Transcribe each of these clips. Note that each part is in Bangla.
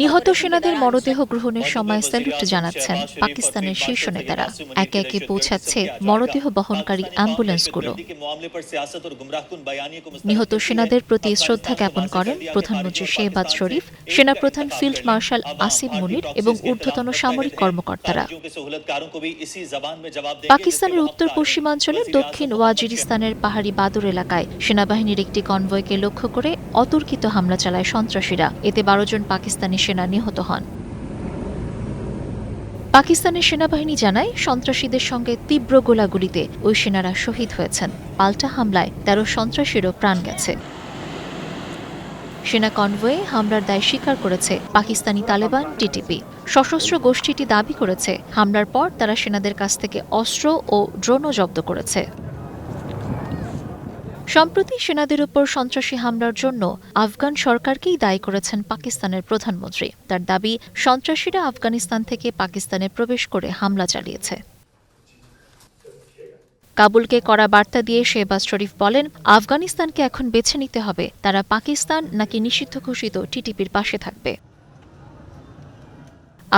নিহত সেনাদের মরদেহ গ্রহণের সময় স্যালুট জানাচ্ছেন পাকিস্তানের শীর্ষ নেতারা। একে একে পৌঁছাচ্ছে মরদেহ বহনকারী অ্যাম্বুলেন্সগুলো। নিহত সেনাদের প্রতি শ্রদ্ধা জ্ঞাপন করেন প্রধানমন্ত্রী শেহবাজ শরীফ, সেনাপ্রধান ফিল্ড মার্শাল আসিফ মুনির এবং ঊর্ধ্বতন সামরিক কর্মকর্তারা। পাকিস্তানের উত্তর পশ্চিমাঞ্চলের দক্ষিণ ওয়াজিরিস্তানের পাহাড়ি বাদুর এলাকায় সেনাবাহিনীর একটি কনভয়কে লক্ষ্য করে অতর্কিত হামলা চালায় সন্ত্রাসীরা। এতে বারো জন পাকিস্তানি সেনা নিহত হন। পাকিস্তানের সেনাবাহিনী জানায়, সন্ত্রাসীদের সঙ্গে তীব্র গোলাগুলিতে ওই সেনারা শহীদ হয়েছেন। পাল্টা হামলায় তেরো সন্ত্রাসীরও প্রাণ গেছে। সেনা কনভয়ে হামলার দায় স্বীকার করেছে পাকিস্তানি তালেবান টিটিপি। সশস্ত্র গোষ্ঠীটি দাবি করেছে, হামলার পর তারা সেনাদের কাছ থেকে অস্ত্র ও ড্রোনও জব্দ করেছে। সম্প্রতি সেনাদের উপর সন্ত্রাসী হামলার জন্য আফগান সরকারকেই দায়ী করেছেন পাকিস্তানের প্রধানমন্ত্রী। তার দাবি, সন্ত্রাসীরা আফগানিস্তান থেকে পাকিস্তানে প্রবেশ করে হামলা চালিয়েছে। কাবুলকে কড়া বার্তা দিয়ে শেহবাজ শরীফ বলেন, আফগানিস্তানকে এখন বেছে নিতে হবে। তারা পাকিস্তান নাকি নিষিদ্ধ ঘোষিত টিটিপির পাশে থাকবে।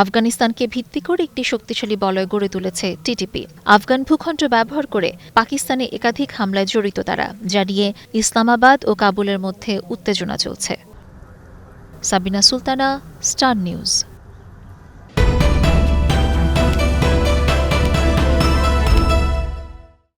আফগানিস্তানকে ভিত্তি করে একটি শক্তিশালী বলয় গড়ে তুলেছে টিটিপি। আফগান ভূখণ্ড ব্যবহার করে পাকিস্তানে একাধিক হামলায় জড়িত তারা, যা নিয়ে ইসলামাবাদ ও কাবুলের মধ্যে উত্তেজনা চলছে। Sabina Sultana, star news.